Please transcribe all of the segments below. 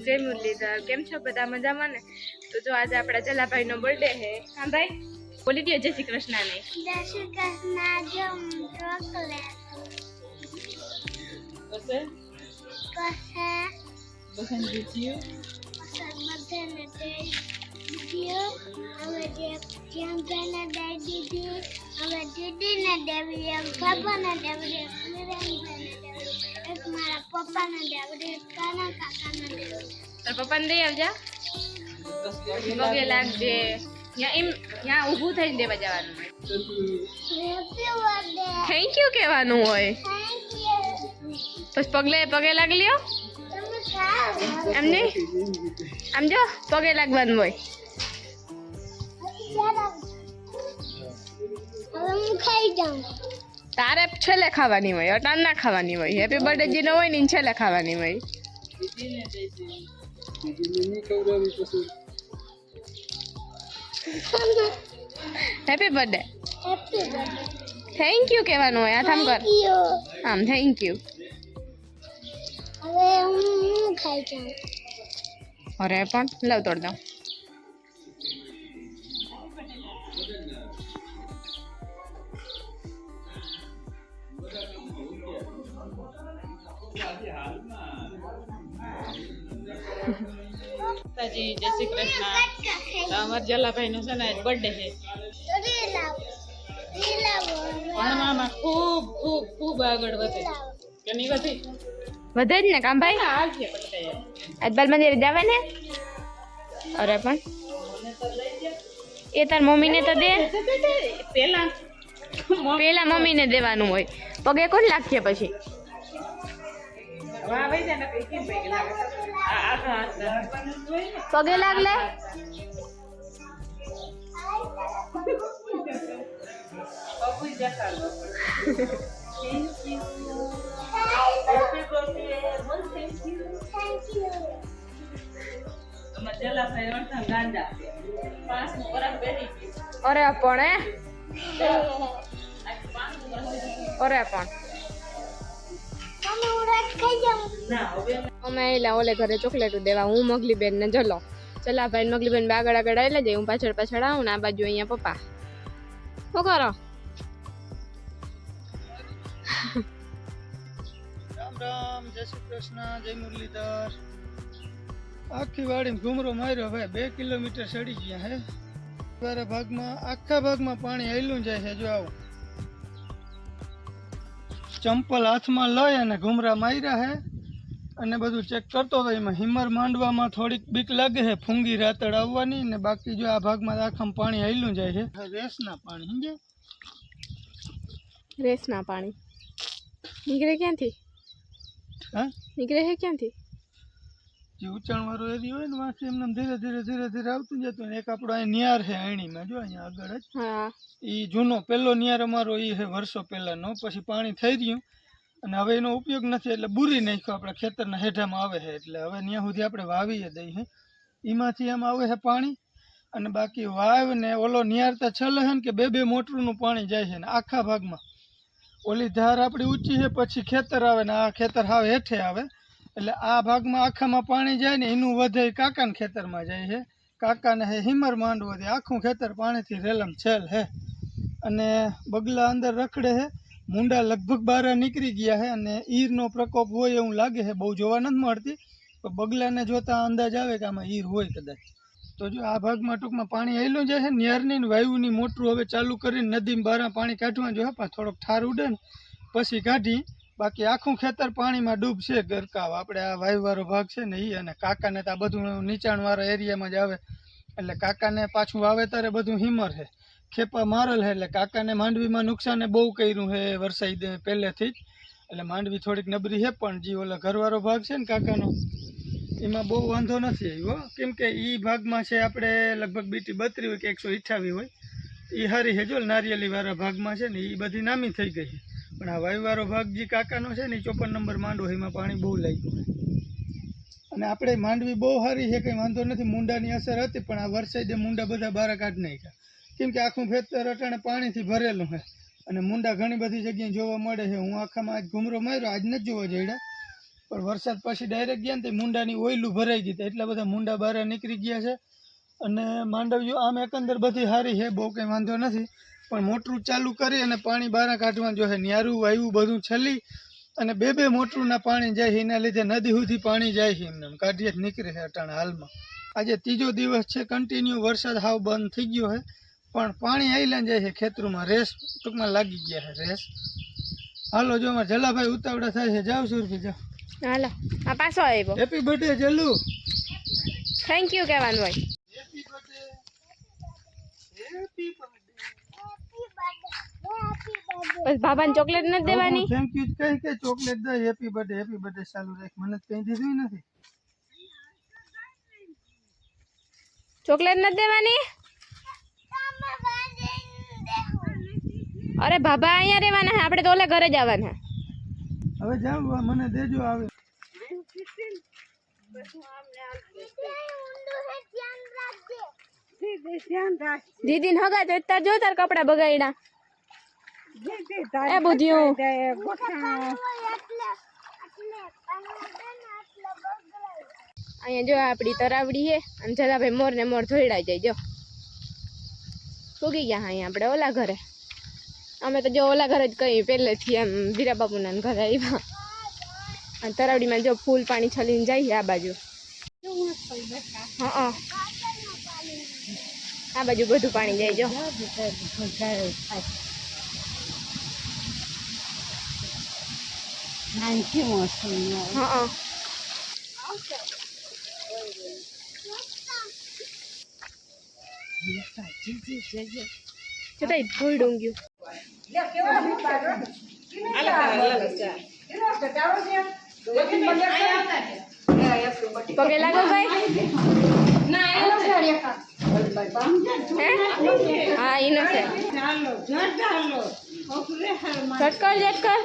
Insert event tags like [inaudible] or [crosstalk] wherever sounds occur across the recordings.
જય જય મુરલીધર. કેમ છો બધા મજામાં ને? તો જો આજે આપણા જલાભાઈનો બર્થડે હે હા ભાઈ બોલી દો જય શ્રી કૃષ્ણ ને જય શ્રી કૃષ્ણ જો ચોકલેટ કસે પસંદ બધાને દઈ દીધું. હવે જે પ્રિયંકાને દઈ દીધી હવે દીદીને દેવી બાબાને દેવી. એક મારા પપ્પાને દેવી એક કાના કાકાને દેવી તાર પપ્પાને દઈ આવજા પગે લાગજે ત્યાં એમ ત્યાં ઊભું થઈને દેવા જવાનું હોય થેન્ક યુ કહેવાનું હોય બસ પગલે પગે લાગ લ્યો એમ નહીં આમ જો પગે લાગવાનું હોય હવે હું ખાઈ જાઉં તારે છેલ્લે ખાવાની હોય અટાણ ના ખાવાની હોય હેપી બર્થડે જે ન હોય ને એને છેલ્લે ખાવાની હોય happy birthday happy birthday thank you કહેવાનું હોય આ થામ કર થેન્ક યુ આમ થેન્ક યુ હવે હું હું ખાઈ જાઉં અરે પણ લવ તોડ દઉં માતાજી જય શ્રી કૃષ્ણ. અમારા જલાભાઈ નું છે ને બર્થડે છે. ભણવામાં ખૂબ ખૂબ ખૂબ આગળ વધે. કે નહીં વધે? વધે જ ને કામ ભાઈ? છે બર્થડે મંદિરે જાવે ને? અરે પણ. એ તાર મમ્મીને તો દે. પેલા પેલા મમ્મીને દેવાનું હોય. પગે કોણ લાગશે પછી? પગે ગયું અરે પણ અરે પણ. અમે એલા ઓલે ઘરે ચોકલેટ દેવા, હું મગલી બેન ને જલો. ચલા ભાઈ મગલી બેન આગળ આગળ આવી જાય, હું પાછળ પાછળ આવું ને આ બાજુ અહીંયા પપ્પા. શું કરો? આખી વાડીમાં ઘૂમરો માર્યો ભાઈ, બે કિલોમીટર ચડી ગયા હે. ભાગમાં, આખા ભાગમાં પાણી હેલું જાય છે, જો આવું. ચંપલ હાથમાં લઈ અને ઘૂમરા માર્યા હે. અને બધું ચેક કરતો હતો એમાં હિમર માંડવામાં થોડીક બીક લાગે છે ફૂંગી રાતડ આવવાની ને બાકી જો આ ભાગમાં આખામાં પાણી હેલું જાય છે રેસના પાણી સમજે રેસના પાણી. નીકળે ક્યાંથી? હા? નીકળે છે ક્યાંથી? જે ઊંચાણ વાળો એરિયો હોય ને વાંચી એમને ધીરે ધીરે ધીરે ધીરે આવતું જતું ને એક આપણો અહીં નિયાર છે અણીમાં જો અહીંયા આગળ જ. એ જૂનો પહેલો નિયાર અમારો એ છે વર્ષો પહેલાંનો પછી પાણી થઈ રહ્યું અને હવે એનો ઉપયોગ નથી એટલે બુરી નાખ્યો આપણે ખેતરના હેઠામાં આવે છે એટલે હવે ત્યાં સુધી આપણે વાવીએ દઈએ છે એમાંથી એમ આવે છે પાણી અને બાકી વાવ ને ઓલો નિયારતા છેલ્લે છે ને કે બે બે મોટરનું પાણી જાય છે ને આખા ભાગમાં. ઓલી ધાર આપણી ઊંચી છે પછી ખેતર આવે ને આ ખેતર હાવ હેઠે આવે. એટલે આ ભાગમાં આખામાં પાણી જાય ને એનું વધે કાકાના ખેતરમાં જાય છે. કાકાને હે હિમર માંડવો દે. આખું ખેતર પાણીથી રેલમ છેલ હે. અને બગલા અંદર રખડે હે. મુંડા લગભગ બહાર નીકળી ગયા હે અને ઈરનો પ્રકોપ હોય એવું લાગે છે બહુ જોવા નથી મળતી. પણ બગલાને જોતા અંદાજ આવે કે આમાં ઈર હોય કદાચ. તો જો આ ભાગમાં ટૂંકમાં પાણી આવેલું જાય છે નિયરની વાયુની મોટરું હવે ચાલુ કરીને નદીમાં બહાર પાણી કાઢવા જોઈએ પણ થોડોક ઠાર ઉડે ને પછી કાઢી બાકી આખું ખેતર પાણીમાં ડૂબશે ગરકાવ. આપણે આ વાયુવાળો ભાગ છે ને એ અને કાકાને તો આ બધું નીચાણવાળા એરિયામાં જ આવે. એટલે કાકાને પાછું વાવેતરે બધું હિમર છે. ખેપા મારેલ છે એટલે કાકાને માંડવીમાં નુકસાને બહુ કર્યું છે વરસાદ પહેલેથી જ. એટલે માંડવી થોડીક નબરી છે પણ જે ઓલા ઘરવાળો ભાગ છે ને કાકાનો, એમાં બહુ વાંધો નથી આવ્યો કેમ કે એ ભાગમાં છે આપણે લગભગ બીટી બત્રી હોય કે એકસો અઠ્યાવીસ હોય. એ હારી છે જો નારિયેલી વાળા ભાગમાં છે ને એ બધી નામી થઈ ગઈ છે. પણ આ વાયુવાળો ભાગ જે કાકાનો છે ને ચોપન નંબર માંડવો એમાં પાણી બહુ લાગ્યું અને આપણે માંડવી બહુ સારી છે, કંઈ વાંધો નથી, મુંડાની અસર હતી, પણ આ વરસાદે મુંડા બધા બહાર કાઢી નાખ્યા. કેમ કે આખું ખેતર અટાણે પાણીથી ભરેલું છે. અને મુંડા ઘણી બધી જગ્યાએ જોવા મળે છે. હું આખામાં આજ ઘૂમરો માર્યો, આજ નથી જોવા જઈડ્યા પણ વરસાદ પછી ડાયરેક્ટ ગયા ને તે મુંડાની ઓયલું ભરાઈ ગઈ એટલા બધા મુંડા બહાર નીકળી ગયા છે. અને માંડવીઓ આમ એકંદર બધી સારી છે, બહુ કંઈ વાંધો નથી. પણ મોટરું ચાલુ કરી અને પાણી બહાર કાઢવાનું જોશે ન્યારું વાયુ બધું છેલ્લી અને બે બે મોટરુંના પાણી જાય છે એના લીધે નદી સુધી પાણી જાય છે એમને. કાઢીએ જ નીકળે છે અટાણે હાલમાં. આજે ત્રીજો દિવસ છે કન્ટિન્યુ વરસાદ હાવ બંધ થઈ ગયો છે પણ પાણી આઈલા જાય છે ખેતરોમાં. રેસ ટૂંકમાં લાગી ગયા છે રેસ. હાલો જો અમારે જલાભાઈ ઉતાવળા થાય છે. જાવ સુરભી જાઓ. હાલો આ પાછો આવ્યો happy birthday Jallu. Thank you કહેવાનું હોય. હેપી બર્થડે હેપી બર્થડે બસ બાબાને ચોકલેટ નથી દેવાની? થેન્ક યુ કહી કે ચોકલેટ દે? હેપી બર્થડે હેપી બર્થડે ચાલુ રાખ મને તો કઈ દીધું નથી. ચોકલેટ નથી દેવાની? અરે બાબા અહીંયા રહેવાના છે આપણે તો ઓલા ઘરે જ આવવાના હવે જાવ મને દેજો આવે. દીદી ને હગા તો તાર જો તાર કપડા બગાડ્યા એ બુધ્યું. અહીંયા જો આપણી તરાવડી છે, અને જલાભાઈ મોર ને મોર ધોઈડા જાય, જો. પૂગી ગયા અહીંયા આપણે ઓલા ઘરે. અમે તો જો ઓલા ઘરે જ કહીએ પહેલેથી એમ વીરા બાપુના ઘરે આવ્યા અને તરાવડીમાં જો ફૂલ પાણી છલીને જાય છે આ બાજુ. હા. આ બાજુ બધું પાણી જાય, જો. હા જોતા ધોઈ ડુંગ્યું પગે લાગો ભાઈ હે હા ઈનો છે ઝટકર ઝટકર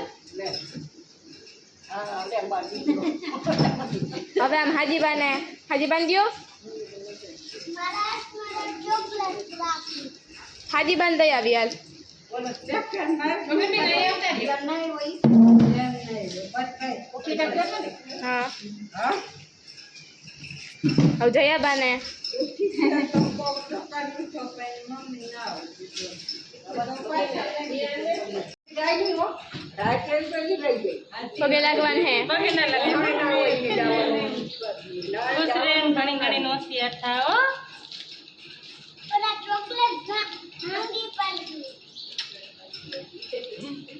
હવે આમ હાજીબાને હાજીબાન ગયો? હાજીબાન દઈ આવી હાલ. હા. હવે જયાબાને. પગે લાગવાનું હે. પગે ના લાગે. ખુશ ઘણી ઘણી નો હોશિયાર થાવ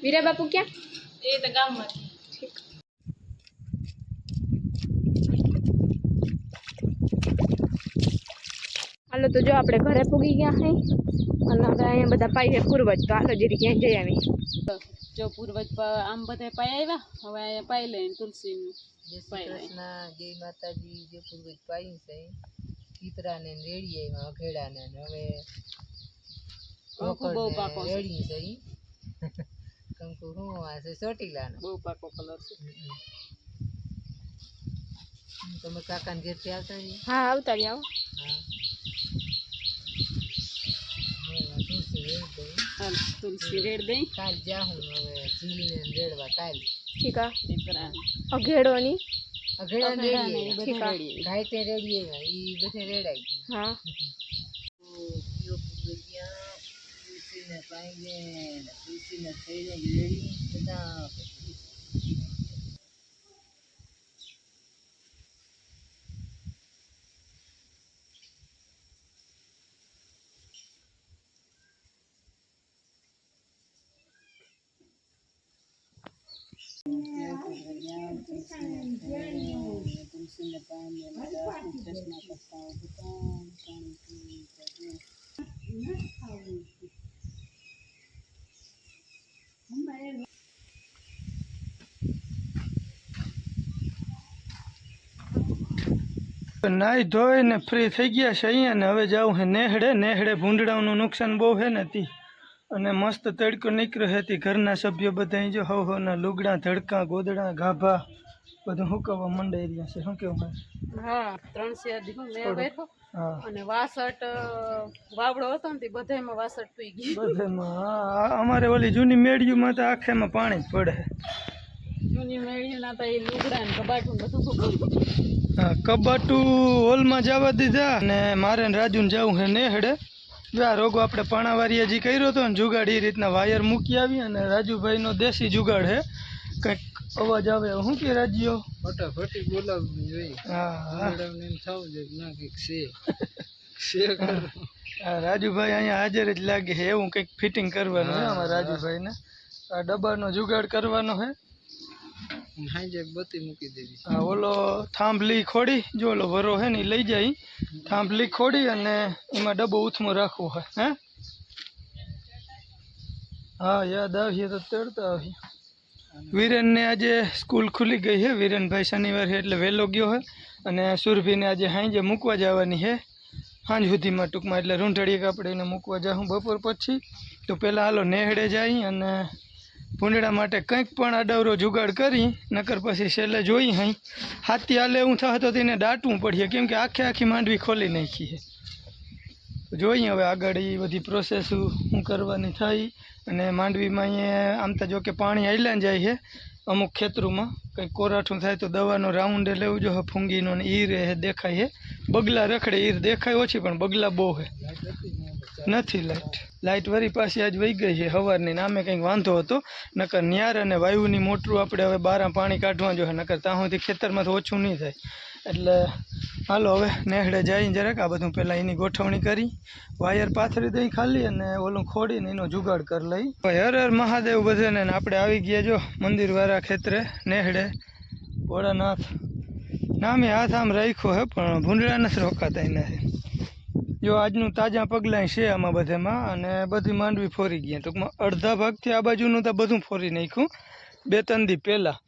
વીરા બાપુ ક્યાં? એ તો ગામમાં હાલો તો જો આપણે ઘરે પૂગી ગયા હઈ અને હવે અહીંયા બધા પાઈએ પૂર્વજ તો હાલો જરી ક્યાંય જઈ આવી. જો પૂર્વજ આમ બધા પાય આવ્યા હવે અહીંયા પાઈ લઈને તુલસી જય માતાજી જે પૂર્વજ પાઈ છે કીતરાને ને રેડીએ એમાં અઘેડાને ને હવે બહુ પાકો રેડી છે. કંકુ હું આ છે ચોટીલાનો? બહુ પાકો કલર છે. તમે કાકાને ઘેરથી આવતા હા આવતા રહ્યા આવો. હા. તુલસી રેડ દઈ. કાલ જાહું હવે ઝીલીને રેડવા કાલ. ઠીક આ. અઘેડોની. અઘેડા રેડીએ. ઠીક આ. ગાય તે રેડીએ ઈ બધે રેડાઈ ગયું. હા. કયો પૂર્વજ્યા તુલસીને પાઈને ને તુલસીને થઈને રેડી બધા નાઈ ધોઈને ફ્રી થઈ ગયા છે અહીંયા ને હવે જાઉં છે નેહડે. નેહડે ભૂંડડાઓનું નુકસાન બહુ હે નથી અને મસ્ત તડકો નીકળ્યો હતી ઘરના સભ્યો બધા જો હવ હવના લુગડા, ધડકા, ગોદડા, ગાભા બધું હુકવવા મંડાઈ રહ્યા છે શું કેવું હા ત્રણ દીકરો મેં બેઠો. હા. અને વાસઠ વાવડો હતો ને તે બધાયમાં વાસઠ પી ગઈ બધામાં હા, અમારે ઓલી જૂની મેળીઓમાં તો આખેમાં પાણી જ પડે. જૂની મેળીઓના એ લુગડા ને કબાટું બધું શું હા, કબાટું હોલમાં જવા દીધા અને મારે ને રાજુને જવું હે નેહડે. જો આ રોગો આપણે પાણાવારી જે કર્યો હતો ને જુગાડ એ રીતના વાયર મૂકી આવી અને રાજુભાઈનો દેશી જુગાડ છે કંઈક અવાજ આવે શું કે રાજ્યો? ફટાફટી બોલાવવી જોઈએ હા હા. એમ થવું જોઈએ ના કંઈક છે. રાજુભાઈ અહીંયા હાજર જ લાગે છે એવું કંઈક ફિટિંગ કરવાનું છે આમાં રાજુભાઈને. આ ડબ્બાનો જુગાડ કરવાનો છે. હાજે બત્તી મૂકી દેવી. હા ઓલો થાંભલી ખોડી જો ઓલો વરો છે ને લઈ જાય. થાંભલી ખોડી અને એમાં ડબ્બો ઉથમો રાખવો હોય હે? હા યાદ આવીએ તો તરતા આવીએ. વિરેનને આજે સ્કૂલ ખુલી ગઈ છે. વિરેનભાઈ શનિવાર છે એટલે વહેલો ગયો છે અને સુરભીને આજે હાંજે મૂકવા જવાની છે. સાંજ સુધીમાં ટૂંકમાં એટલે રૂંઢળીએ કાપડીને મૂકવા જાઉં બપોર પછી. તો પહેલાં હાલો નેહડે જાય અને ભૂંડડા માટે કંઈક પણ અડવરો જુગાડ કરી, નકર પછી છેલ્લે જોઈ હાઈ. હાથી હાલે હું થતો તેને દાટવું પડીએ કેમ કે આખે આખી માંડવી ખોલી નાખી છે. જોઈએ હવે આગળ એ બધી પ્રોસેસ શું કરવાની થાય. અને માંડવીમાં અહીંયા આમ તો જો કે પાણી આઈલાને જાય છે, અમુક ખેતરોમાં. કંઈક કોરાઠું થાય તો દવાનો રાઉન્ડે લેવું જો ફૂંગીનો ને ઈર એ દેખાય છે. બગલા રખડે ઈર દેખાય ઓછી, પણ બગલા બહુ છે. નથી લાઇટ લાઇટ વરી પાસે આજ વહી ગઈ છે સવારની નામે કંઈક વાંધો હતો. નકર ન્યાર અને વાયુની મોટરું આપણે હવે બારા પાણી કાઢવા જોઈએ નકર ત્યાં સુધી ખેતરમાં તો ઓછું નહીં થાય. એટલે, હાલો હવે નેહડે જઈને જરાક આ બધું પહેલાં એની ગોઠવણી કરી, વાયર પાથરી દઈ ખાલી અને ઓલું ખોડીને એનો જુગાડ કરી લઈ. ભાઈ હર હર મહાદેવ બધાને આપણે આવી ગયા જો મંદિરવાળા ખેતરે, નેહડે, ભોળાનાથ. નામે હાથ આમ રાખ્યો હે, પણ ભૂંડળા નથી રોકાતા એનાથી. જો આજનું તાજા પગલાં છે આમાં બધામાં, અને બધી માંડવી ફોરી ગયા. ટૂંકમાં અડધા ભાગથી આ બાજુનું તો બધું ફોરી નાખ્યું. બે ત્રણ દી પહેલાં.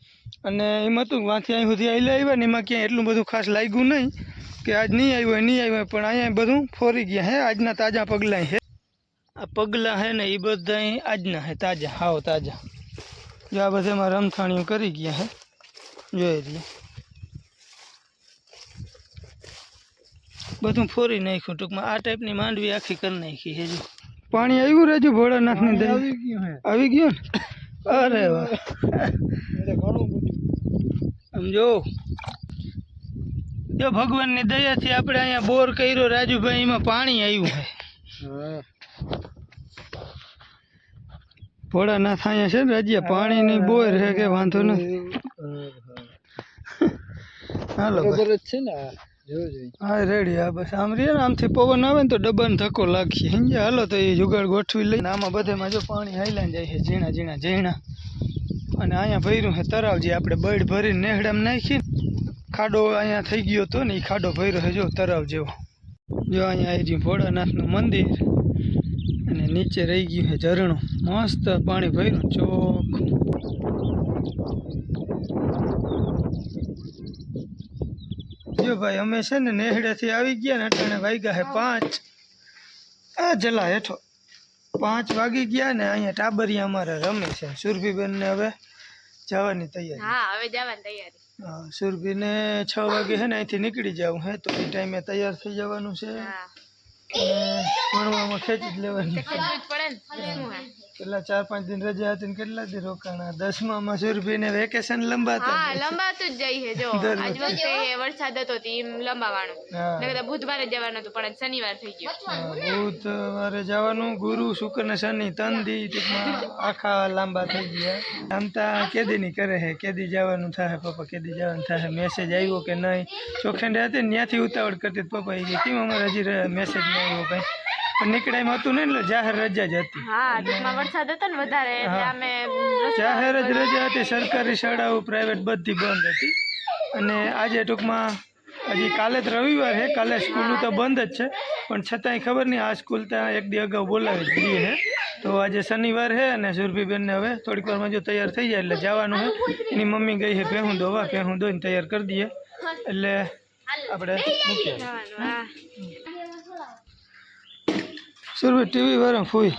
અને એમ હતું વાંચી વાંથી અહીં સુધી આવી આવ્યા ને એમાં ક્યાંય એટલું બધું ખાસ લાગ્યું નહીં કે આજ નહીં આવ્યું હોય નહીં આવ્યું પણ અહીંયા બધું ફોરી ગયા હે આજના તાજા પગલાં હે. આ પગલાં હે ને એ બધા આજના હે તાજા હાવ તાજા. જો આ બધામાં રમથાણીઓ કરી ગયા હે. જોઈ રહીએ બધું ફોરી નાખ્યું ટૂંકમાં. આ ટાઈપની માંડવી આખી કરી નાખી જો. પાણી આવ્યું રહેજો ભોળાનાથની દયા આવી ગયું આવી ગયું ને? અરે વાહ. આમ જો ભગવાનની દયાથી આપણે અહીંયા બોર કર્યો રાજુભાઈ એમાં પાણી આવ્યું છે. ભોળાનાથ અહીંયા છે ને રાજ્ય પાણીની બોર છે કે વાંધો નથી. હાલો. છે ને હા રેડી હા બસ. આમ ને આમથી પવન આવે ને તો ડબ્બાને ધક્કો લાગીએ. સમજ્યા હાલો તો એ જુગાડ ગોઠવી લઈને આમાં બધેમાં જો પાણી હાઈલાને જાય છે ઝીણા ઝીણા ઝીણા. અને અહીંયા ભર્યું છે તરાવ જે આપણે બળ ભરીને નેહડામાં નાખી ખાડો અહીંયા થઈ ગયો હતો ને એ ખાડો ભર્યો છે તરાવ જેવો. જો અહીંયા આવી રહ્યું ભોળાનાથનું મંદિર. અને નીચે રહી ગયું છે ઝરણું. મસ્ત પાણી ભર્યું, ચોખ્ખું. જો ભાઈ, અમે છે ને નેહડેથી આવી ગયા ને અટાણે વાગ્યા છે પાંચ. આ જલા હેઠો. પાંચ વાગી ગયા ને અહીંયા ટાબરિયા અમારે રમે છે. સુરભીબેન ને હવે જવાની તૈયારી. હા હવે જવાની તૈયારી. હા સુરભીને છ વાગે છે ને અહીંથી નીકળી જવું હે તો એ ટાઈમે તૈયાર થઈ જવાનું છે. ભણવામાં ખેંચી જ લેવાની. પડે ને પેલા ચાર પાંચ દિન રજા હતી કેટલા દિન રોકાણા? દસમામાં સુરભીને વેકેશન લંબાતા હા લંબાતું જ જઈ હે જો [laughs] આજ વખતે વરસાદ હતો તો એમ લંબાવાનું. નકર બુધવારે જવાનું હતું પણ શનિવાર થઈ ગયો. બુધવારે જવાનું ગુરુ શુક્ર ને શનિ ત્રણ દી ટૂંકમાં આખા લાંબા થઈ ગયા. આમ તો કેદી ની કરે હે કેદી જવાનું થાય પપ્પા કેદી જવાનું થાય મેસેજ આવ્યો કે નહીં? ચોખંડે હતી ને ત્યાંથી ઉતાવળ કરતી પપ્પા. એ કે કેમ અમારે હજી મેસેજ નહીં આવ્યો કંઈ પણ નીકળે એમ હતું નહીં એટલે જાહેર રજા જ હતી. હા ટૂંકમાં વરસાદ હતો ને વધારે એટલે અમે જાહેર જ રજા હતી સરકારી શાળાઓ પ્રાઇવેટ બધી બંધ હતી. અને આજે ટૂંકમાં હજી કાલે જ રવિવાર છે કાલે સ્કૂલ તો બંધ જ છે. પણ છતાંય ખબર નહીં આ સ્કૂલ ત્યાં એક દી અગાઉ બોલાવી દીધી છે. તો આજે શનિવાર છે અને સુરભીબેનને હવે થોડીક વારમાં જો તૈયાર થઈ જાય એટલે જવાનું છે. એની મમ્મી ગઈ છે ભેહું દોવા ભેહું દોઈને તૈયાર કરી દઈએ. એટલે આપણે મૂકીએ. હા. સુરભી ટીવી વાળા ફૂઈ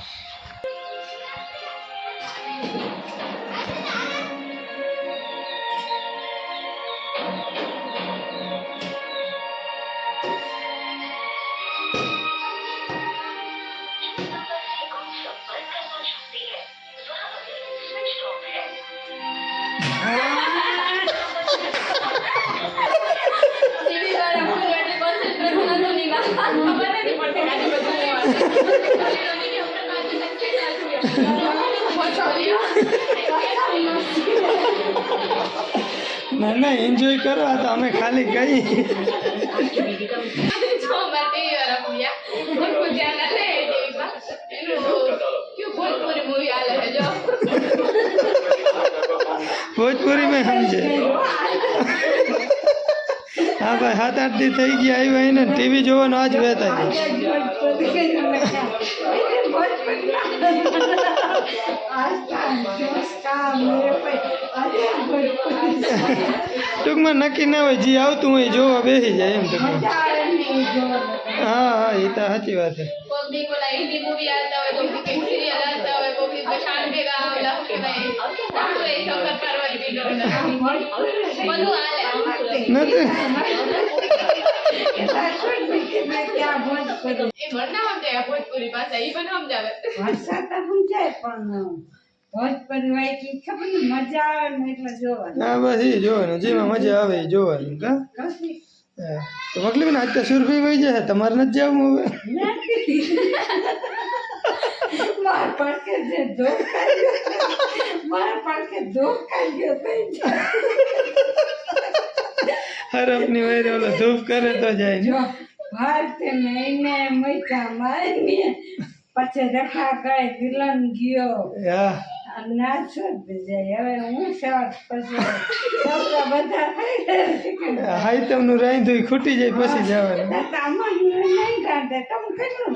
ના ના એન્જોય કરો આ તો અમે ખાલી ગઈ. [laughs] ભોજપુરી મેં સમજે. [laughs] હા ભાઈ સાત આઠ દી થઈ ગયા આવ્યા એને ટીવી જોવાનો આજ વેત ટૂંકમાં નક્કી ના હોય જે આવતું હોય જો જોવા બેસી જાય એમ ટૂંકમાં હા હા એ તો સાચી વાત છે. નથી. એ ભણના સમજાય ભોજપુરી પાસે એ પણ સમજાવે મજા આવે ને એટલે જોવાનું. હા બસ એ જોવાનું જેમાં મજા આવે એ જોવાનું કા? હા. તો મકલી આજ તો સુરભી વહી જાય તમારે નથી જવું હવે? મારા પાસે જે ધોકા મારા પાસે ધોકા ગયો થઈ હરફની વૈરે ઓલો ધૂપ કરે તો જાય ને. જો ભારતે મહિને મૈકા મારી પછી રખા ગઈ વિલન ગયો. હા. નાચો જ જાય હવે હું શોર્ટ પછી બધા થઈ રાંધું ખૂટી જાય પછી જવાનું. આમાં નહીં કાઢે તમે કેટલું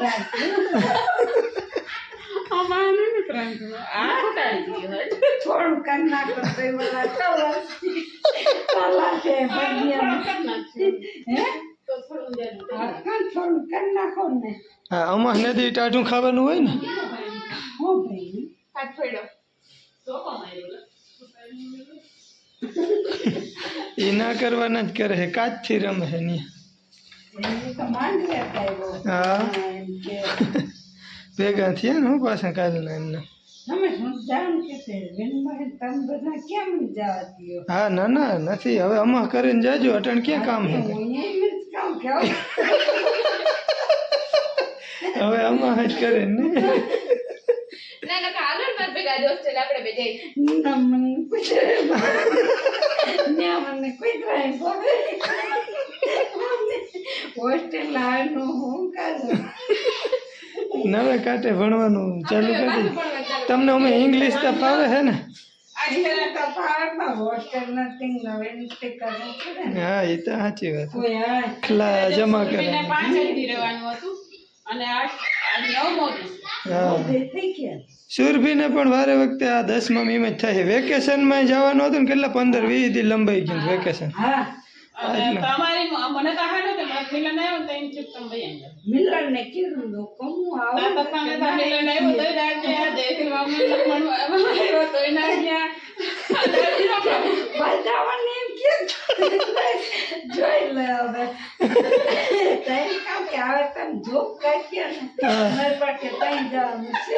ને આમાં નથી ટાઢું ખાવાનું હોય ને? [laughs] એ ના કરવાના જ કરે છે કાચથી રમે છે ને હા. ભેગા થયા ને હું પાછા કાલના એમના. હા ના ના નથી. હવે અમા કરીને જાજો અટણ ક્યાં કામ છે [laughs] હવે અમા જ કરે ને. ભેગા દોસ્ત આપણે બે જઈએ ના મને ના મને કોઈ બોલે હોસ્ટેલ આનું હું કાઢું નવે કાંઠે ભણવાનું ચાલુ કરી તમને અમે ઇંગ્લિશ તો ફાવે છે ને? હા એ તો સાચી વાત. જમા કરે અને આઠ નવ નવમો સુરભીને પણ વારે વખતે આ દસમા મીમ જ થાય વેકેશનમાં જવાનું હતું ને કેટલા? પંદર વીસ દી લંબાઈ ગયું વેકેશન મને [laughs] તો હા નતું મારે મિલન આવ્યો ને તો એમ ચૂપ તમે ભાઈ અહીંયા મિલન ને કીધું તો કમું તાર આવું પપ્પાને તો મિલન આવ્યો તોય ના ગયા જયથી મામા લખમણ આવ્યો તોય ના ગયા બધાને એમ કીધું જોઈ લે હવે તઈ કામ કે હવે તમે જોબ કાઢ્યો ને મારી પાસે તઈ જવાનું છે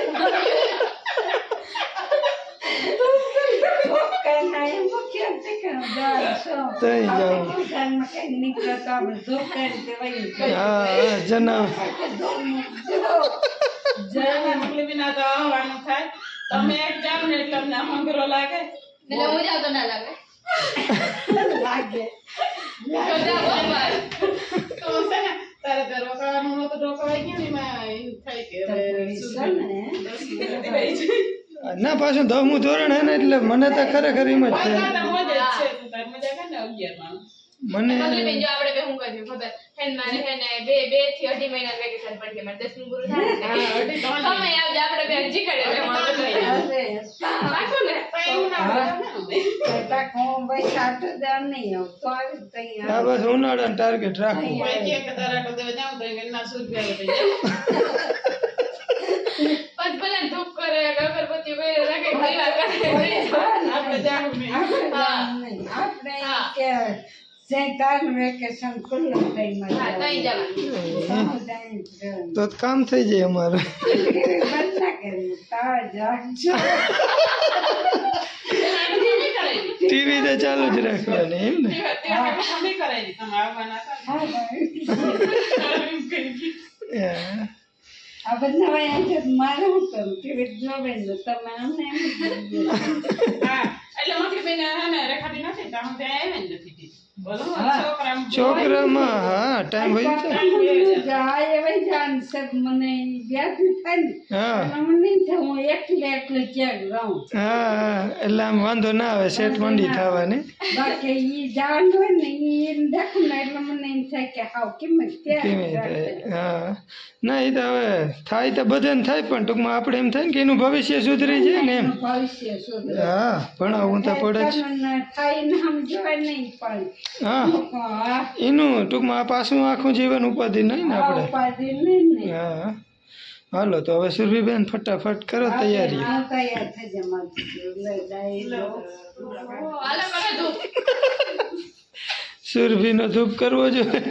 જોબ કાઢના એમ કેમ છે કે જવાનું છો તઈ જવાનું. આપણે ઘરમાં કઈ નીકળે તો આપણે જોબ કાઢી દેવાય હા હા જનાવ જયારે મકલી બિના તો આવવાનું થાય તમે એક જાવ ને એટલે અમને હંગરો લાગે એટલે હું જાઉં તો ના લાગે લાગે. ને પાછું દસમું ધોરણ હે ને એટલે મને તો ખરેખર એમ જ છે. મજા તો મોજ છે. મજા કરે ને અગિયારમાં. મને હેન મારે હે ને બે બેથી અઢી મહિના વેકેશન પડી ગયા. મારે દસમું પૂરું થાય તમે આવજો આપણે કરે છે પાછું ને પણ એવું ના. બસ ટાર્ગેટ રાખવું કોઈ કહે કે તારા કોઈ દેવા જાઉં તો એને ના સૂટ પહેરે તો જાઉં. પછી ભલે ને ધૂપ કરે અગરબત્તી કરે રાખે ઘણી વાર કરે આપણે જાઉં નહીં. આપણે હા. જાણ નહીં આપણે એમ હા. કે શેતાન વેકેશન ખુલ્લું થઈ હા તો તો કામ થઈ જાય અમારે? ટીવી તો ચાલુ જ રાખવાની એમ ને? હા. ભાઈ હા. આ બધા વાયા છે તો મારે શું કરું? ટીવી જોવે ને તમે અમને આવે જ બોલો. છોકરામાં હા ટાઈમ હોય જાય એવાય જાણ છે. મને વ્યાજબી થાય હા. મને નહીં હું એકલી એકલી ક્યાંક રહું હા હા એટલે આમ વાંધો ના આવે શેઠ મંડી થવાની. બાકી ઈ જવાનું હોય ને ઈ દેખું ને એટલે મને એમ થાય? કે હાવ કિંમત ક્યાં હા. ના એ તો હવે થાય તો બધાને થાય પણ ટૂંકમાં આપણે એમ થાય ને કે એનું ભવિષ્ય સુધરી જાય ને એમ. ભવિષ્ય સુધરે. હા ભણાવું તો પડે જ. થાય ને નહીં પણ હા. એનું ટૂંકમાં આ પાછું આખું જીવન ઉપાધિ નહીં ને આપણે? ઉપાધિ નહીં હા. હાલો તો હવે સુરભીબેન ફટાફટ કરો તૈયારી. સુરભીનો ધૂપ કરવો જોઈએ.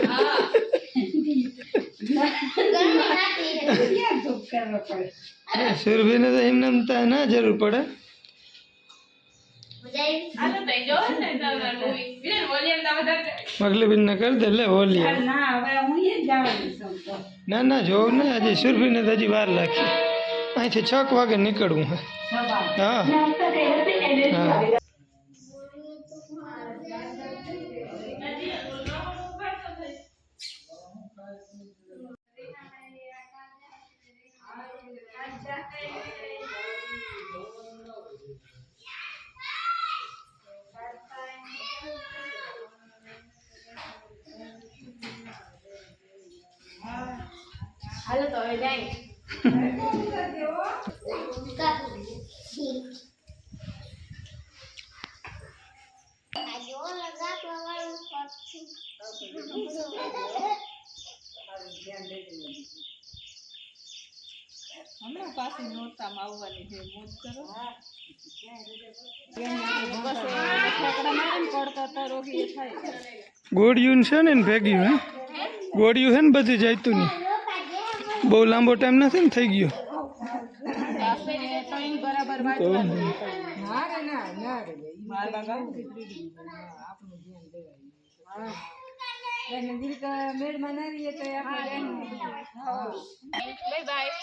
સુરભીને તો એમને ના જરૂર પડે. ના હવે હું એ જવાની છું તો. ના ના જોવું ને હજી સુરભીને ને હજી વાર લાગી અહીંથી છ વાગે નીકળવું હા. સવાર હા. હાલો તો હવે જાય હમણાં પાછી નોરતામાં આવવાની છે મોજ કરો. ગોળિયું છે ને એને ભેગ્યું હે? ગોળિયું હે ને બધું જાયતું નહીં બહુ લાંબો ટાઈમ નથી ને થઈ ગયો તો ના રે ના ના રે માર બાબા આપણું ધ્યાન દેવાય હા એને દિલ કા મેળમાં ના રહીએ તો આપણે બાય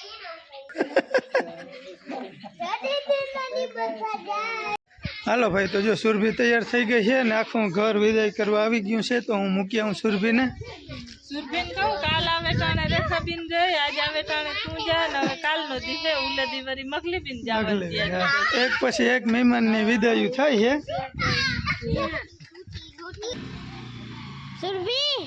બાય હાલો ભાઈ તો જો સુરભી તૈયાર થઈ ગઈ છે ને આખું ઘર વિદાય કરવા આવી ગયું છે તો હું મૂકી આવું સુરભીને. એક પછી એક મહેમાનની વિદાયું થાય છે. સુરભી!